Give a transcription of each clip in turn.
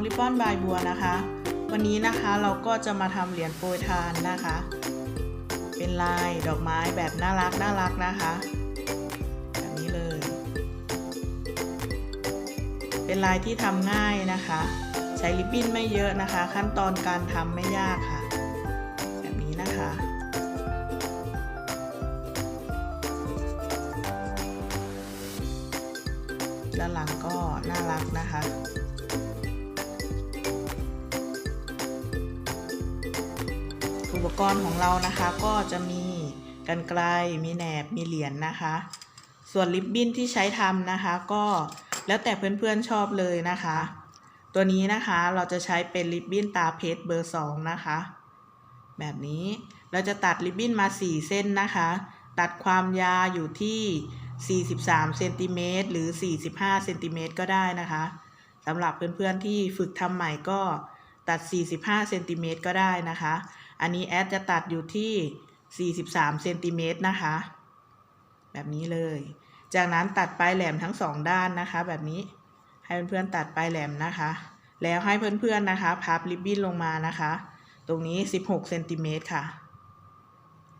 องริบบอนบายบัวนะคะ วันนี้นะคะเราก็จะมาทำเหรียญโปรยทานนะคะ เป็นลายดอกไม้แบบน่ารักน่ารักนะคะ แบบนี้เลย เป็นลายที่ทำง่ายนะคะ ใช้ริบบิ้นไม่เยอะนะคะ ขั้นตอนการทำไม่ยากค่ะ แบบนี้นะคะด้านหลังก็น่ารักนะคะ กรณ์ของเรานะคะ ก็จะมีกันไกลมีแหนบมีเหรียญนนะคะ ส่วนริบบิ้นที่ใช้ทำนะคะ ก็แล้วแต่เพื่อนๆชอบเลยนะคะ ตัวนี้นะคะเราจะใช้เป็นริบบิ้นตาเพชรเบอร์สองนะคะ แบบนี้เราจะตัดริบบิ้นมา 4 เส้นนะคะ ตัดความยาวอยู่ที่ 43เซนติเมตรหรือ 45เซนติเมตรก็ได้นะคะสำหรับเพื่อนๆที่ฝึกทำใหม่ก็ตัด 45เซนติเมตรก็ได้นะคะ อันนี้แอดจะตัดอยู่ที่ 43เซนติเมตรนะคะ แบบนี้เลย จากนั้นตัดปลายแหลมทั้งสองด้านนะคะ แบบนี้ให้เพื่อนๆตัดปลายแหลมนะคะ แล้วให้เพื่อนๆนะคะพับริบบิ้นลงมานะคะ ตรงนี้ 16เซนติเมตรค่ะ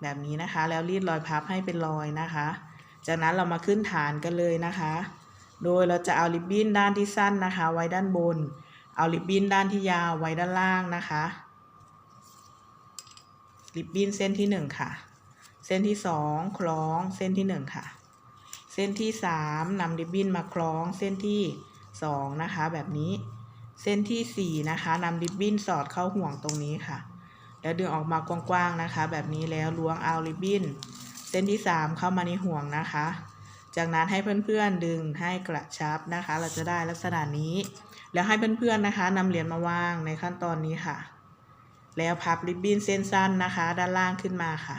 แบบนี้นะคะ แล้วรีดรอยพับให้เป็นรอยนะคะ จากนั้นเรามาขึ้นฐานกันเลยนะคะ โดยเราจะเอาริบบิ้นด้านที่สั้นนะคะ ไว้ด้านบน เอาริบบิ้นด้านที่ยาวไว้ด้านล่างนะคะ ริบบิ้นเส้นที่หนึ่งค่ะ เส้นที่สองคล้องเส้นที่หนึ่งค่ะ เส้นที่สามนำริบบิ้นมาคล้องเส้นที่สองนะคะ แบบนี้ เส้นที่สี่นะคะนำริบบิ้นสอดเข้าห่วงตรงนี้ค่ะ แล้วดึงออกมากว้างๆนะคะ แบบนี้แล้วล้วงเอาริบบิ้นเส้นที่สามเข้ามาในห่วงนะคะ จากนั้นให้เพื่อนๆดึงให้กระชับนะคะ เราจะได้ลักษณะนี้ แล้วให้เพื่อนๆนะคะนำเหรียญมาวางในขั้นตอนนี้ค่ะ แล้วพับริบบิ้นเส้นสั้นนะคะ ด้านล่างขึ้นมาค่ะ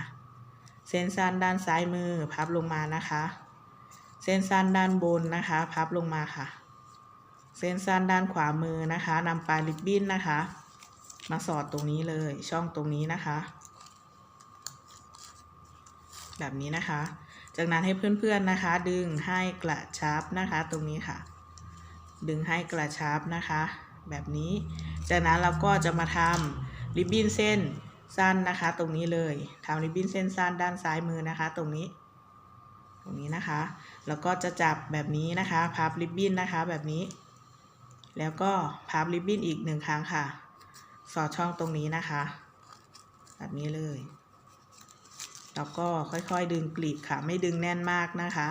เส้นสั้นด้านซ้ายมือพับลงมานะคะ เส้นสั้นด้านบนนะคะ พับลงมาค่ะ เส้นสั้นด้านขวามือนะคะนำปลายริบบิ้นนะคะ มาสอดตรงนี้เลยช่องตรงนี้นะคะ แบบนี้นะคะ จากนั้นให้เพื่อนๆนะคะ ดึงให้กระชับนะคะ ตรงนี้ค่ะ ดึงให้กระชับนะคะ แบบนี้ จากนั้นเราก็จะมาทำ ริบบิ้นเส้นสั้นนะคะ ตรงนี้เลยทำริบบิ้นเส้นสั้นด้านซ้ายมือนะคะ ตรงนี้ ตรงนี้นะคะ แล้วก็จะจับแบบนี้นะคะพับริบบิ้นนะคะแบบนี้ แล้วก็พับริบบิ้นอีกหนึ่งครั้งค่ะ สอดช่องตรงนี้นะคะ แบบนี้เลยแล้วก็ค่อยๆดึงกลีบค่ะ ไม่ดึงแน่นมากนะคะ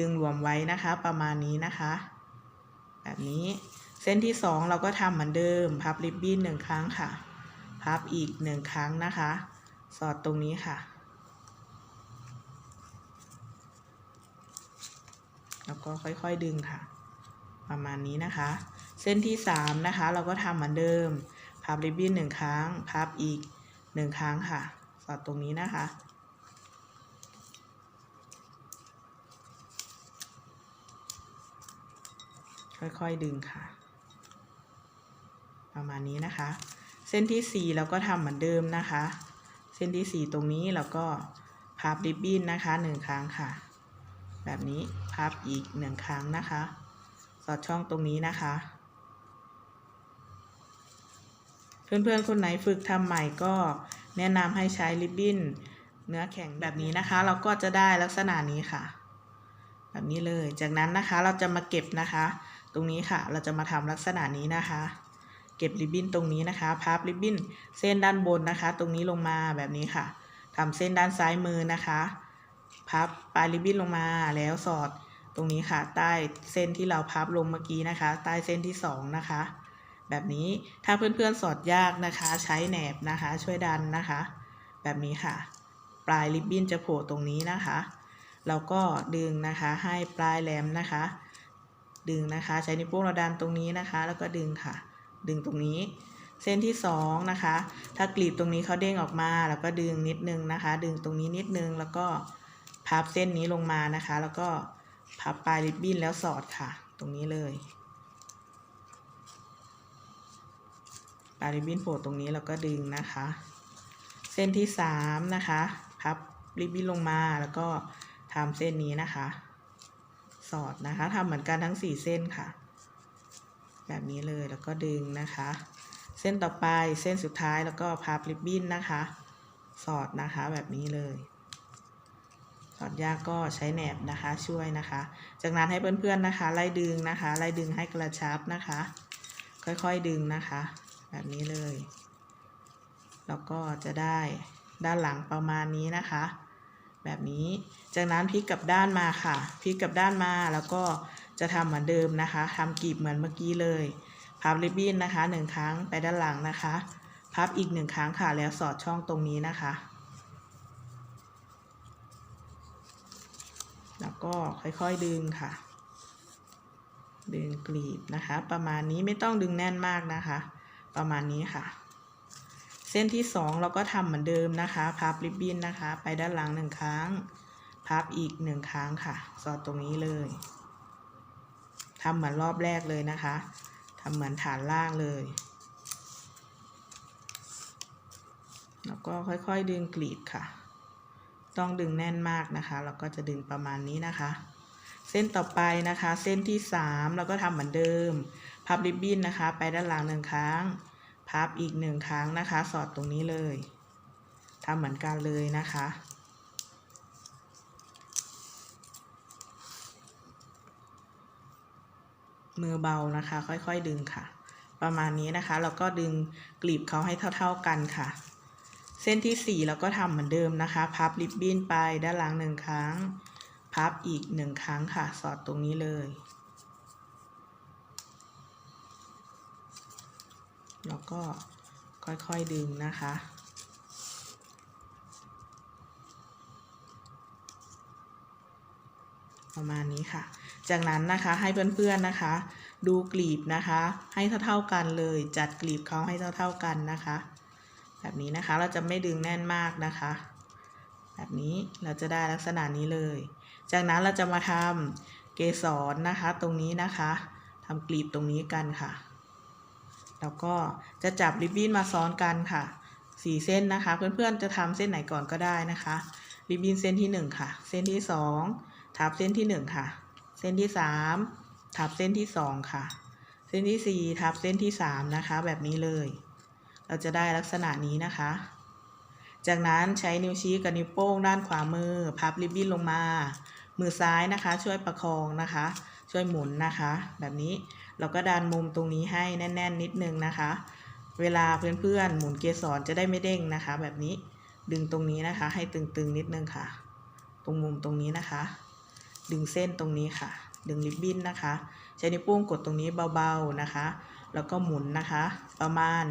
ดึงรวมไว้นะคะประมาณนี้นะคะ แบบนี้เส้นที่สองเราก็ทำเหมือนเดิม พับริบบิ้นหนึ่งครั้งค่ะ พับอีกหนึ่งครั้งนะคะ สอดตรงนี้ค่ะ แล้วก็ค่อยๆดึงค่ะ ประมาณนี้นะคะ เส้นที่สามนะคะ เราก็ทำเหมือนเดิม พับริบบิ้นหนึ่งครั้ง พับอีกหนึ่งครั้งค่ะ สอดตรงนี้นะคะค่อยๆดึงค่ะ ประมาณนี้นะคะ เส้นที่สี่เราก็ทำเหมือนเดิมนะคะ เส้นที่สี่ตรงนี้เราก็พับริบบิ้นนะคะหนึ่งครั้งค่ะ แบบนี้พับอีกหนึ่งครั้งนะคะ สอดช่องตรงนี้นะคะ เพื่อนๆ คนไหนฝึกทำใหม่ก็แนะนำให้ใช้ริบบิ้นเนื้อแข็งแบบนี้นะคะ เราก็จะได้ลักษณะนี้ค่ะ แบบนี้เลยจากนั้นนะคะเราจะมาเก็บนะคะ ตรงนี้ค่ะ เราจะมาทำลักษณะนี้นะคะ เก็บริบบิ้นตรงนี้นะคะพับริบบิ้นเส้นด้านบนนะคะ ตรงนี้ลงมาแบบนี้ค่ะทำเส้นด้านซ้ายมือนะคะพับปลายริบบิ้นลงมาแล้วสอดตรงนี้ค่ะ ใต้เส้นที่เราพับลงเมื่อกี้นะคะ ใต้เส้นที่สองนะคะ แบบนี้ถ้าเพื่อนๆสอดยากนะคะ ใช้แหนบนะคะ ช่วยดันนะคะ แบบนี้ค่ะ ปลายริบบิ้นจะโผล่ตรงนี้นะคะเราก็ดึงนะคะให้ปลายแหลมนะคะ ดึงนะคะ ใช้นิ้วโป้งเราดันตรงนี้นะคะ แล้วก็ดึงค่ะ ดึงตรงนี้ เส้นที่สองนะคะ ถ้ากลีบตรงนี้เขาเด้งออกมาแล้วก็ดึงนิดนึงนะคะ ดึงตรงนี้นิดนึงแล้วก็พับเส้นนี้ลงมานะคะ แล้วก็พับปลายริบบิ้นแล้วสอดค่ะ ตรงนี้เลยปลายริบบิ้นโผล่ตรงนี้แล้วก็ดึงนะคะ เส้นที่สามนะคะพับริบบิ้นลงมาแล้วก็ทำเส้นนี้นะคะ สอดนะคะทำเหมือนกันทั้งสี่เส้นค่ะ แบบนี้เลยแล้วก็ดึงนะคะ เส้นต่อไปเส้นสุดท้ายแล้วก็พับริบบิ้นนะคะ สอดนะคะแบบนี้เลย สอดยากก็ใช้แหนบนะคะช่วยนะคะ จากนั้นให้เพื่อนๆนะคะ ไล่ดึงนะคะไล่ดึงให้กระชับนะคะ ค่อยๆดึงนะคะ แบบนี้เลย แล้วก็จะได้ด้านหลังประมาณนี้นะคะ แบบนี้จากนั้นพลิกกลับด้านมาค่ะพลิกกลับด้านมาแล้วก็ จะทำเหมือนเดิมนะคะทำกลีบเหมือนเมื่อกี้เลย พับริบบิ้นนะคะหนึ่งครั้งไปด้านหลังนะคะ พับอีกหนึ่งครั้งค่ะแล้วสอดช่องตรงนี้นะคะ แล้วก็ค่อยๆดึงค่ะ ดึงกลีบนะคะ ประมาณนี้ไม่ต้องดึงแน่นมากนะคะ ประมาณนี้ค่ะ เส้นที่สองเราก็ทำเหมือนเดิมนะคะ พับริบบิ้นนะคะ ไปด้านหลังหนึ่งครั้ง พับอีกหนึ่งครั้งค่ะ สอดตรงนี้เลย ทำเหมือนรอบแรกเลยนะคะทำเหมือนฐานล่างเลย แล้วก็ค่อยๆดึงกลีบค่ะ ต้องดึงแน่นมากนะคะแล้วก็จะดึงประมาณนี้นะคะ เส้นต่อไปนะคะ เส้นที่สามเราก็ทำเหมือนเดิม พับริบบิ้นนะคะ ไปด้านหลังหนึ่งครั้ง พับอีกหนึ่งครั้งนะคะ สอดตรงนี้เลยทำเหมือนกันเลยนะคะ มือเบานะคะ ค่อยๆดึงค่ะ ประมาณนี้นะคะเราก็ดึงกลีบเขาให้เท่าๆกันค่ะ เส้นที่สี่เราก็ทำเหมือนเดิมนะคะ พับริบบิ้นไปด้านหลังหนึ่งครั้ง พับอีกหนึ่งครั้งค่ะ สอดตรงนี้เลย แล้วก็ค่อยๆดึงนะคะ ประมาณนี้ค่ะ จากนั้นนะคะให้เพื่อนๆนะคะ ดูกลีบนะคะ ให้เท่าๆกันเลย จัดกลีบเขาให้เท่าๆกันนะคะ แบบนี้นะคะเราจะไม่ดึงแน่นมากนะคะ แบบนี้เราจะได้ลักษณะนี้เลย จากนั้นเราจะมาทำเกสรนะคะ ตรงนี้นะคะทำกลีบตรงนี้กันค่ะ แล้วก็จะจับริบบิ้นมาซ้อนกันค่ะสี่เส้นนะคะ เพื่อนๆจะทำเส้นไหนก่อนก็ได้นะคะ ริบบิ้นเส้นที่หนึ่งค่ะ เส้นที่สอง ทับเส้นที่หนึ่งค่ะ เส้นที่สามทับเส้นที่สองค่ะ เส้นที่สี่ทับเส้นที่สามนะคะ แบบนี้เลย เราจะได้ลักษณะนี้นะคะ จากนั้นใช้นิ้วชี้กับนิ้วโป้งด้านขวามือ พับริบบิ้นลงมา มือซ้ายนะคะ ช่วยประคองนะคะ ช่วยหมุนนะคะ แบบนี้เราก็ดันมุมตรงนี้ให้แน่น ๆ นิดนึงนะคะ เวลาเพื่อนๆหมุนเกสรจะได้ไม่เด้งนะคะ แบบนี้ดึงตรงนี้นะคะ ให้ตึงๆนิดนึงค่ะ ตรงมุมตรงนี้นะคะ ดึงเส้นตรงนี้ค่ะ ดึงริบบิ้นนะคะ ใช้นิ้วโป้งกดตรงนี้เบาๆนะคะ แล้วก็หมุนนะคะ ประมาณ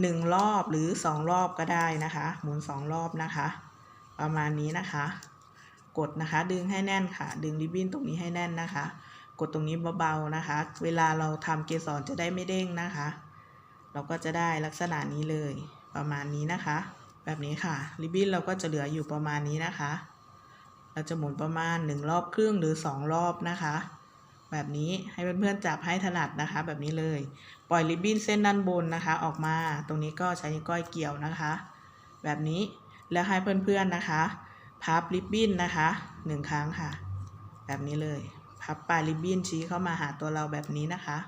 หนึ่งรอบหรือสองรอบก็ได้นะคะ หมุนสองรอบนะคะ ประมาณนี้นะคะ กดนะคะ ดึงให้แน่นค่ะ ดึงริบบิ้นตรงนี้ให้แน่นนะคะ กดตรงนี้เบาๆนะคะ เวลาเราทำเกสรจะได้ไม่เด้งนะคะ เราก็จะได้ลักษณะนี้เลย ประมาณนี้นะคะ แบบนี้ค่ะ ริบบิ้นเราก็จะเหลืออยู่ประมาณนี้นะคะ เราจะหมุนประมาณหนึ่งรอบครึ่งหรือสองรอบนะคะ แบบนี้ให้เพื่อนๆจับให้ถนัดนะคะ แบบนี้เลย ปล่อยริบบิ้นเส้นด้านบนนะคะ ออกมาตรงนี้ก็ใช้นิ้วก้อยเกี่ยวนะคะ แบบนี้แล้วให้เพื่อนๆนะคะพับริบบิ้นนะคะหนึ่งครั้งค่ะ แบบนี้เลย พับปลายริบบิ้นชี้เข้ามาหาตัวเราแบบนี้นะคะ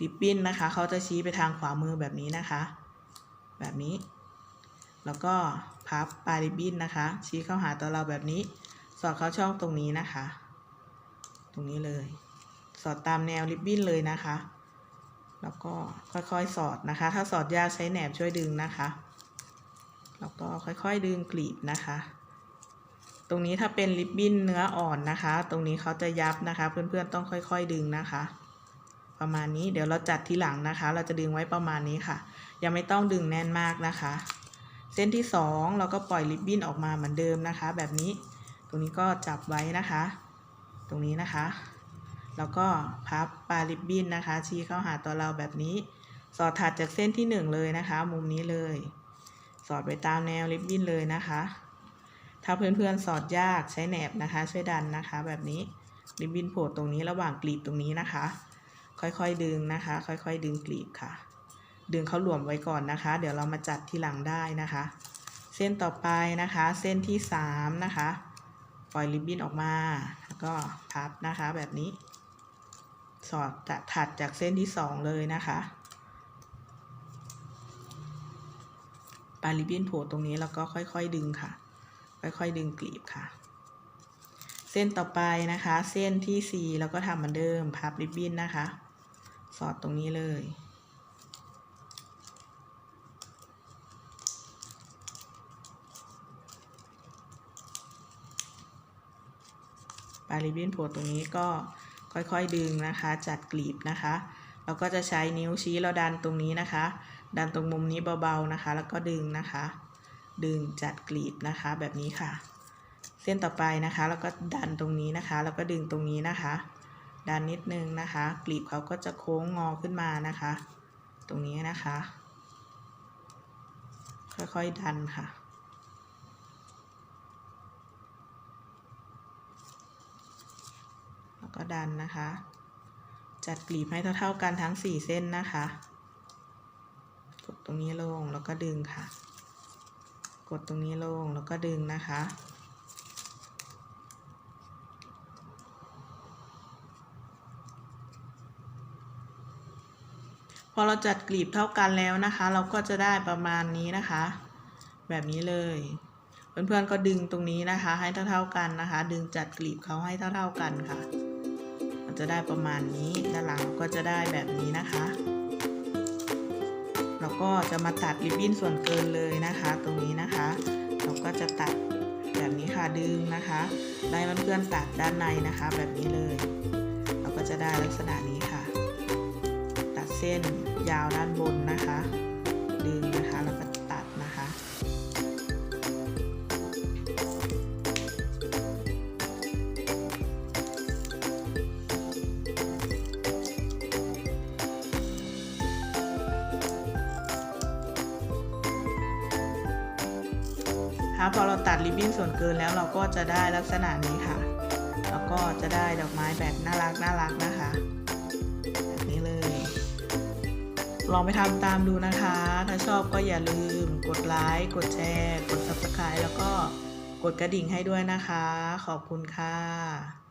ริบบิ้นนะคะเขาจะชี้ไปทางขวามือแบบนี้นะคะ แบบนี้ แล้วก็ พับปลายริบบิ้นนะคะ ชี้เข้าหาตัวเราแบบนี้ สอดเข้าช่องตรงนี้นะคะ ตรงนี้เลย สอดตามแนวริบบิ้นเลยนะคะ แล้วก็ค่อยๆสอดนะคะ ถ้าสอดยากใช้แหนบช่วยดึงนะคะ แล้วก็ค่อยๆดึงกลีบนะคะ ตรงนี้ถ้าเป็นริบบิ้นเนื้ออ่อนนะคะ ตรงนี้เขาจะยับนะคะ เพื่อนๆต้องค่อย ๆดึงนะคะประมาณนี้เดี๋ยวเราจัดทีหลังนะคะ เราจะดึงไว้ประมาณนี้ค่ะ ยังไม่ต้องดึงแน่นมากนะคะ เส้นที่สองเราก็ปล่อยริบบิ้นออกมาเหมือนเดิมนะคะ แบบนี้ตรงนี้ก็จับไว้นะคะ ตรงนี้นะคะ แล้วก็พับปลายริบบิ้นนะคะ ชี้เข้าหาตัวเราแบบนี้ สอดถัดจากเส้นที่หนึ่งเลยนะคะ มุมนี้เลย สอดไปตามแนวริบบิ้นเลยนะคะ ถ้าเพื่อนๆสอดยากใช้แหนบนะคะ ช่วยดันนะคะ แบบนี้ริบบิ้นโผล่ตรงนี้ระหว่างกลีบตรงนี้นะคะ ค่อยๆดึงนะคะ ค่อยๆดึงกลีบค่ะ ดึงเขาหลวมไว้ก่อนนะคะ เดี๋ยวเรามาจัดทีหลังได้นะคะ เส้นต่อไปนะคะ เส้นที่สามนะคะปล่อยริบบิ้นออกมาแล้วก็พับนะคะแบบนี้ สอดถัดจากเส้นที่สองเลยนะคะปลายริบบิ้นโผล่ตรงนี้แล้วก็ค่อยๆดึงค่ะ ค่อยๆดึงกลีบค่ะ เส้นต่อไปนะคะ เส้นที่สี่แล้วก็ทำเหมือนเดิมพับริบบิ้นนะคะ สอดตรงนี้เลย ลายริบบิ้นโผล่ตรงนี้ก็ค่อยๆดึงนะคะ จัดกลีบนะคะเราก็จะใช้นิ้วชี้เราดันตรงนี้นะคะ ดันตรงมุมนี้เบาๆนะคะ แล้วก็ดึงนะคะ ดึงจัดกลีบนะคะแบบนี้ค่ะ เส้นต่อไปนะคะ แล้วก็ดันตรงนี้นะคะ แล้วก็ดึงตรงนี้นะคะ ดันนิดนึงนะคะ กลีบเขาก็จะโค้งงอขึ้นมานะคะ ตรงนี้นะคะ ค่อยๆดันค่ะ แล้ว ก็ดันนะคะ จัดกลีบให้เท่าๆกันทั้ง 4 เส้นนะคะ กดตรงนี้ลงแล้วก็ดึงค่ะ กดตรงนี้ลงแล้วก็ดึงนะคะพอเราจัดกลีบเท่ากันแล้วนะคะ เราก็จะได้ประมาณนี้นะคะ แบบนี้เลยเพื่อนๆก็ดึงตรงนี้นะคะ ให้เท่าๆกันนะคะ ดึงจัดกลีบเขาให้เท่าๆกันค่ะ จะได้ประมาณนี้ด้านหลังก็จะได้แบบนี้นะคะเราก็จะมาตัดริบบิ้นส่วนเกินเลยนะคะ ตรงนี้นะคะ เราก็จะตัดแบบนี้ค่ะดึงนะคะได้เพื่อนๆตัดด้านในนะคะ แบบนี้เลย เราก็จะได้ลักษณะนี้ค่ะ ตัดเส้นยาวด้านบนนะคะ ดึงนะคะแล้วก็ พอเราตัดริบบิ้นส่วนเกินแล้วเราก็จะได้ลักษณะนี้ค่ะ แล้วก็จะได้ดอกไม้แบบน่ารักน่ารักนะคะแบบนี้เลย ลองไปทำตามดูนะคะ ถ้าชอบก็อย่าลืมกดไลค์กดแชร์ กด subscribe แล้วก็กดกระดิ่งให้ด้วยนะคะ ขอบคุณค่ะ